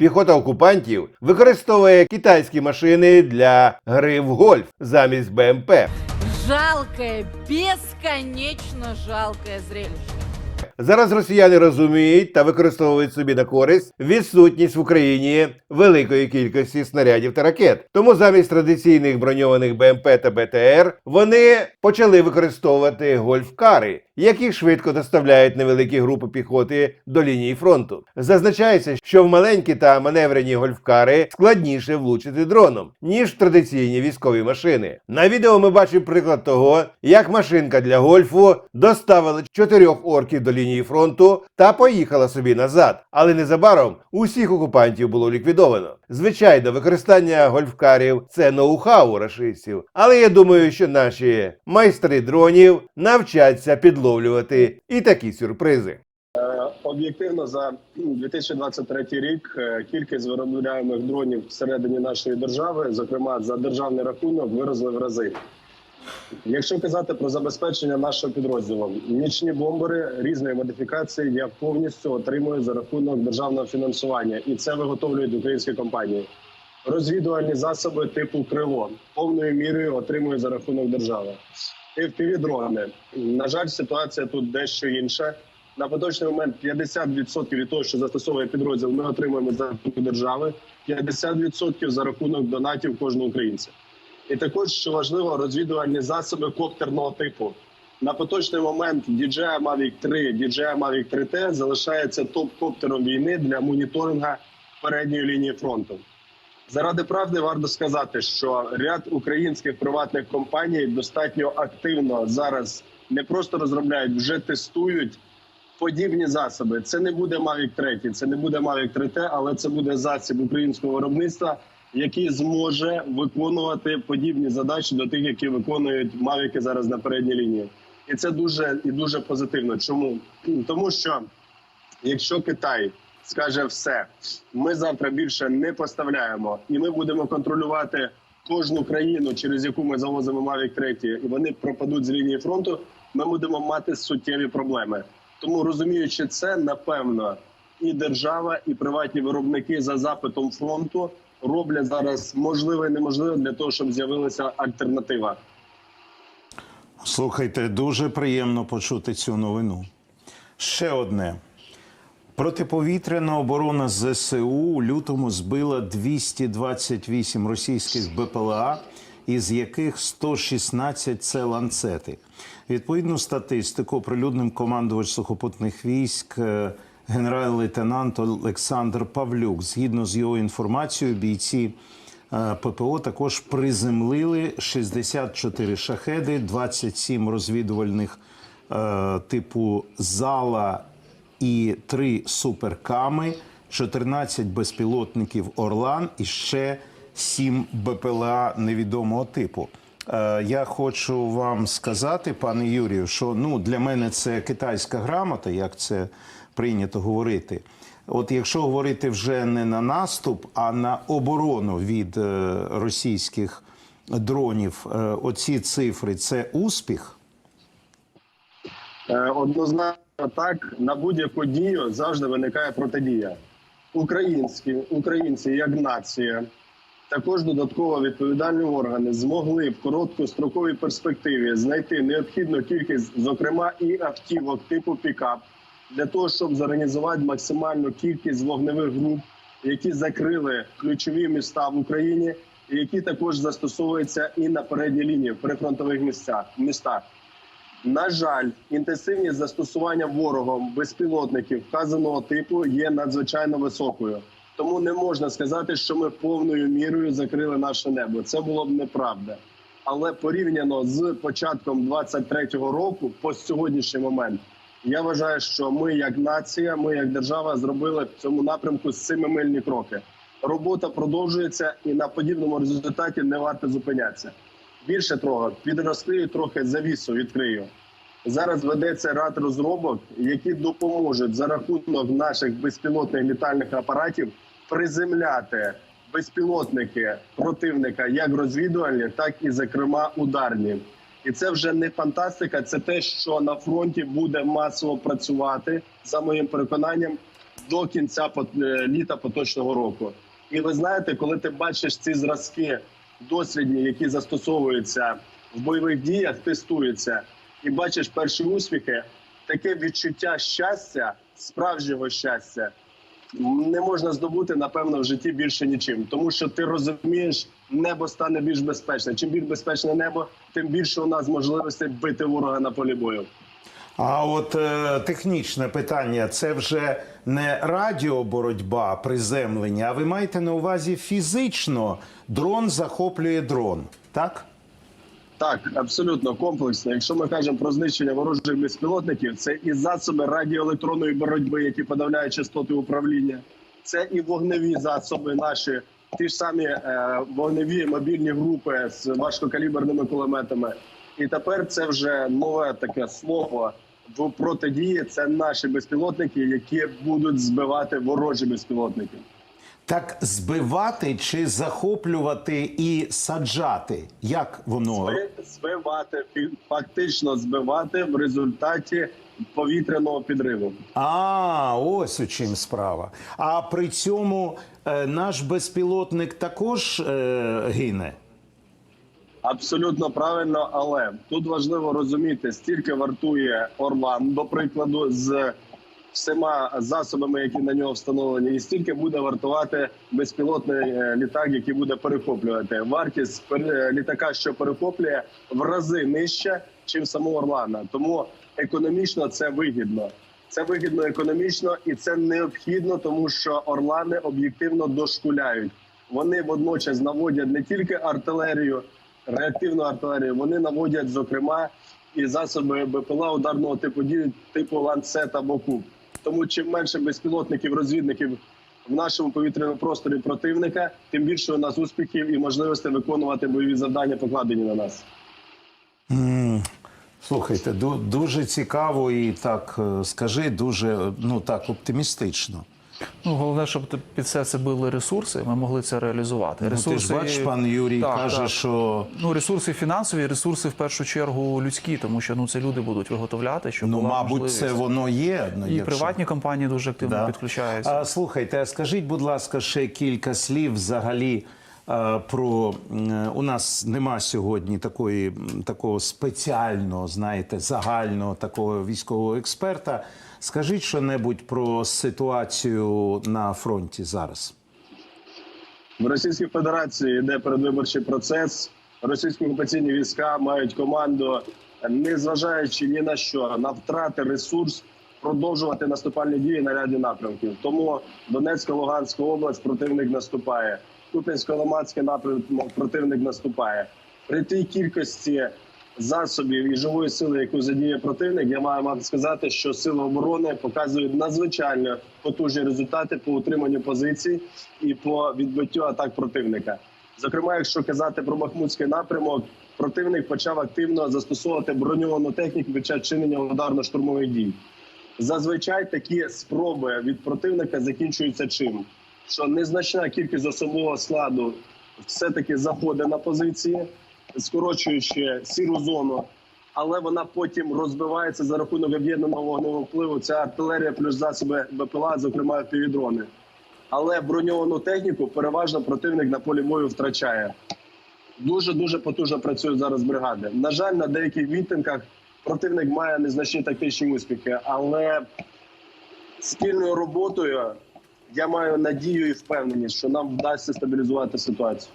Піхота окупантів використовує китайські машини для гри в гольф замість БМП. Жалкое, бесконечно жалкое зрелище. Зараз росіяни розуміють та використовують собі на користь відсутність в Україні великої кількості снарядів та ракет. Тому замість традиційних броньованих БМП та БТР вони почали використовувати гольфкари, які швидко доставляють невеликі групи піхоти до лінії фронту. Зазначається, що в маленькі та маневрені гольфкари складніше влучити дроном ніж традиційні військові машини. На відео ми бачимо приклад того, як машинка для гольфу доставила чотирьох орків до лінії фронту та поїхала собі назад. Але незабаром усіх окупантів було ліквідовано. Звичайно, використання гольфкарів це ноу-хау рашистів. Але я думаю, що наші майстри дронів навчаться підловлювати і такі сюрпризи. Об'єктивно за ну, 2023 рік е, кількість виробляємих дронів всередині нашої держави, зокрема за державний рахунок, виросли в рази. Якщо казати про забезпечення нашого підрозділу, нічні бомбери різної модифікації я повністю отримую за рахунок державного фінансування, і це виготовлюють українські компанії. Розвідувальні засоби типу крило повною мірою отримую за рахунок держави. Fpv дрони. На жаль, ситуація тут дещо інша. На поточний момент 50% від того, що застосовує підрозділ, ми отримуємо за держави, 50% за рахунок донатів кожного українця. І також, що важливо, розвідувальні засоби коптерного типу. На поточний момент DJI Mavic 3, DJI Mavic 3T залишається топ-коптером війни для моніторинга передньої лінії фронту. Заради правди варто сказати, що ряд українських приватних компаній достатньо активно зараз не просто розробляють, вже тестують подібні засоби. Це не буде Mavic 3, це не буде Mavic 3T, але це буде засіб українського виробництва, який зможе виконувати подібні задачі до тих, які виконують Mavic зараз на передній лінії. І це дуже і дуже позитивно. Чому? Тому що якщо Китай скаже все, ми завтра більше не поставляємо, і ми будемо контролювати кожну країну, через яку ми завозимо Mavic 3, і вони пропадуть з лінії фронту. Ми будемо мати суттєві проблеми. Тому розуміючи це, напевно, і держава, і приватні виробники за запитом фронту роблять зараз можливе і неможливе для того, щоб з'явилася альтернатива. Слухайте, дуже приємно почути цю новину. Ще одне. Протиповітряна оборона ЗСУ у лютому збила 228 російських БПЛА, із яких 116 – це ланцети. Відповідну статистику оприлюднив командувач сухопутних військ е, генерал-лейтенант Олександр Павлюк. Згідно з його інформацією, бійці е, ППО також приземлили 64 шахеди, 27 розвідувальних е, типу зала і 3 суперками, 14 безпілотників Орлан і ще 7 БПЛА невідомого типу. Е, Я хочу вам сказати, пане Юрію, що ну для мене це китайська грамота, як це прийнято говорити. От якщо говорити вже не на наступ, а на оборону від е, російських дронів, е, оці цифри це успіх. Однозначно так на будь-яку дію завжди виникає протидія. Українські українці як нація, також додатково відповідальні органи змогли в короткостроковій перспективі знайти необхідну кількість, зокрема і автівок типу пікап, для того, щоб зорганізувати максимальну кількість вогневих груп, які закрили ключові міста в Україні, і які також застосовуються і на передній лінії в прифронтових місцях містах. На жаль, інтенсивність застосування ворогом безпілотників вказаного типу є надзвичайно високою. Тому не можна сказати, що ми повною мірою закрили наше небо. Це було б неправда. Але порівняно з початком 23-го року, по сьогоднішній момент, я вважаю, що ми, як нація, ми як держава, зробили в цьому напрямку семимильні кроки. Робота продовжується, і на подібному результаті не варто зупинятися. Більше того, підрозкрию трохи завісу, відкрию. Зараз ведеться ряд розробок, які допоможуть за рахунок наших безпілотних літальних апаратів приземляти безпілотники противника як розвідувальні, так і, зокрема, ударні. І це вже не фантастика, це те, що на фронті буде масово працювати, за моїм переконанням. до кінця е, літа поточного року. І ви знаєте, коли ти бачиш ці зразки дослідні, які застосовуються в бойових діях, тестуються, і бачиш перші успіхи, таке відчуття щастя, справжнього щастя, не можна здобути, напевно, в житті більше нічим. Тому що ти розумієш, небо стане більш безпечне. Чим більш безпечне небо, тим більше у нас можливостей бити ворога на полі бою. А от е, технічне питання це вже не радіоборотьба, приземлення, а ви маєте на увазі фізично дрон захоплює дрон, так? Так, абсолютно комплексно. Якщо ми кажемо про знищення ворожих безпілотників, це і засоби радіоелектронної боротьби, які подавляють частоти управління, це і вогневі засоби наші, ті ж самі е, вогневі мобільні групи з важкокаліберними кулеметами. І тепер це вже нове таке слово в протидії. Це наші безпілотники, які будуть збивати ворожі безпілотники. Так збивати чи захоплювати і саджати? Як воно? Збивати фактично збивати в результаті повітряного підриву. А, ось у чим справа. А при цьому е, наш безпілотник також е, гине. Абсолютно правильно, але тут важливо розуміти, стільки вартує Орлан, до прикладу, з всіма засобами, які на нього встановлені, і стільки буде вартувати безпілотний е, літак, який буде перехоплювати. Вартість пер- літака, що перехоплює, в рази нижча, ніж самого Орлана. Тому економічно це вигідно. Це вигідно економічно і це необхідно, тому що Орлани об'єктивно дошкуляють. Вони водночас наводять не тільки артилерію, реактивну артилерію, вони наводять, зокрема, і засоби БПЛА ударного типу дії, типу ланцет або куб. Тому чим менше безпілотників, розвідників в нашому повітряному просторі противника, тим більше у нас успіхів і можливостей виконувати бойові завдання, покладені на нас. М, Слухайте, дуже цікаво і так е, скажи, дуже ну так оптимістично. Ну, головне, щоб під все це були ресурси, ми могли це реалізувати. Ну, ти ж бачиш, пан Юрій Так, каже, так. що Ну, ресурси фінансові, ресурси в першу чергу людські, тому що ну це люди будуть виготовляти, щоб ну, була мабуть, можливість. це воно є. Ну, і якщо- приватні компанії дуже активно Да. підключаються. А, слухайте, а скажіть, будь ласка, ще кілька слів взагалі. Е, Про у нас нема сьогодні такої такого спеціального, знаєте, загального такого військового експерта. Скажіть що-небудь про ситуацію на фронті зараз. В Російській Федерації йде передвиборчий процес. Російські окупаційні війська мають команду, не зважаючи ні на що, на втрати ресурс, продовжувати наступальні дії на ряді напрямків. Тому Донецька, Луганська область противник наступає. Куп'янсько-Ломацький напрямок противник наступає. При тій кількості засобів і живої сили, яку задіє противник, я маю вам сказати, що сили оборони показують надзвичайно потужні результати по утриманню позицій і по відбиттю атак противника. Зокрема, якщо казати про Бахмутський напрямок, противник почав активно застосовувати броньовану техніку під час чинення ударно-штурмових дій. Зазвичай такі спроби від противника закінчуються чим? Що незначна кількість особового складу все-таки заходить на позиції, скорочуючи сіру зону, але вона потім розбивається за рахунок об'єднаного вогневого впливу. Це артилерія плюс засоби БПЛА, зокрема півдрони. Але броньовану техніку переважно противник на полі бою втрачає. Дуже дуже потужно працюють зараз бригади. На жаль, на деяких відтинках противник має незначні тактичні успіхи, але спільною роботою я маю надію і впевненість, що нам вдасться стабілізувати ситуацію.